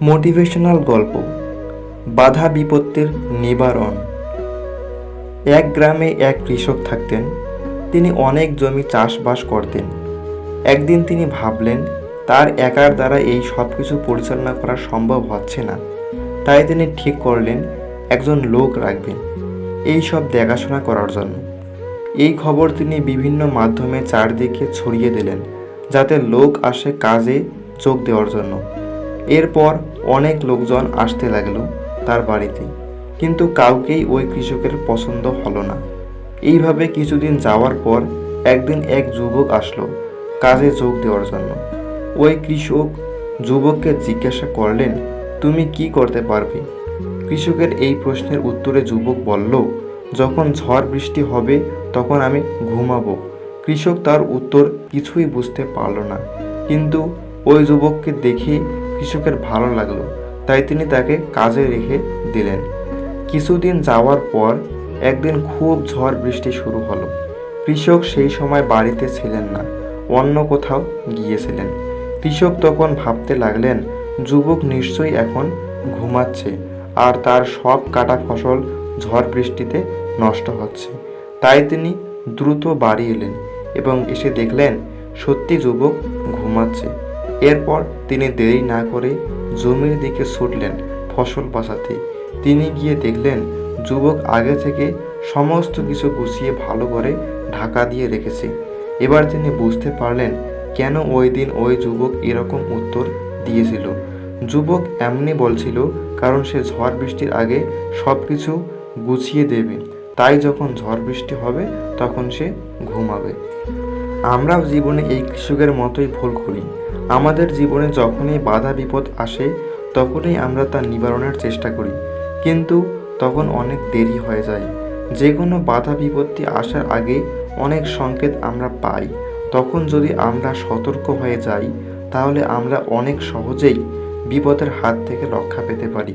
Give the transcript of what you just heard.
Motivational গল্প, বাধা বিপত্তির নিবারণ। এক গ্রামে এক কৃষক থাকতেন, তিনি অনেক জমি চাষবাস করতেন। একদিন তিনি ভাবলেন, তার একার দ্বারা এই সব কিছু পরিচালনা করা সম্ভব হচ্ছে না। তাই তিনি ঠিক করলেন, একজন লোক রাখবেন এই সব দেখাশোনা করার জন্য। এই খবর তিনি বিভিন্ন মাধ্যমে চারদিকে ছড়িয়ে দিলেন, যাতে লোক আসে কাজে যোগ দেওয়ার জন্য। এরপর অনেক লোকজন আসতে লাগল তার বাড়িতে। কিন্তু কাউকেই ওই কৃষকের পছন্দ হলো না। এইভাবে কিছুদিন যাওয়ার পর একদিন এক যুবক আসলো কাজে যোগ দেওয়ার জন্য। ওই কৃষক যুবককে জিজ্ঞাসা করলেন, তুমি কি করতে পারবে? কৃষকের এই প্রশ্নের উত্তরে যুবক বলল, যখন ঝড় বৃষ্টি হবে তখন আমি ঘুমাবো। কৃষক তার উত্তর কিছুই বুঝতে পারল না। কিন্তু ওই যুবককে দেখে কৃষকের ভালো লাগল, তাই তিনি তাকে কাজে রেখে দিলেন। কিছুদিন যাওয়ার পর একদিন খুব ঝড় বৃষ্টি শুরু হলো। কৃষক সেই সময় বাড়িতে ছিলেন না, অন্য কোথাও গিয়েছিলেন। কৃষক তখন ভাবতে লাগলেন, যুবক নিশ্চয়ই এখন ঘুমাচ্ছে আর তার সব কাটা ফসল ঝড় বৃষ্টিতে নষ্ট হচ্ছে। তাই তিনি দ্রুত বাড়ি এলেন এবং এসে দেখলেন, সত্যি যুবক ঘুমাচ্ছে। এরপর তিনি দেরি না করে জমির দিকে ছুটলেন ফসল বাঁচাতে। তিনি গিয়ে দেখলেন, যুবক আগে থেকে সমস্ত কিছু গুছিয়ে ভালো করে ঢাকা দিয়ে রেখেছে। এবার তিনি বুঝতে পারলেন, কেন ওই দিন ওই যুবক এরকম উত্তর দিয়েছিল। যুবক এমনি বলছিল, কারণ সে ঝড় বৃষ্টির আগে সব কিছু গুছিয়ে দেবে। তাই যখন ঝড় বৃষ্টি হবে, তখন সে ঘুমাবে। আমরাও জীবনে এই কৃষকের মতোই ভুল করি। আমাদের জীবনে যখনই বাধা, বিপদ আসে, তখনই আমরা তা নিবারণের চেষ্টা করি। কিন্তু তখন অনেক দেরি হয়ে যায়। যে কোনো বাধা, বিপত্তি আসার আগে অনেক সংকেত আমরা পাই। তখন যদি আমরা সতর্ক হয়ে যাই, তাহলে আমরা অনেক সহজেই বিপদের হাত থেকে রক্ষা পেতে পারি।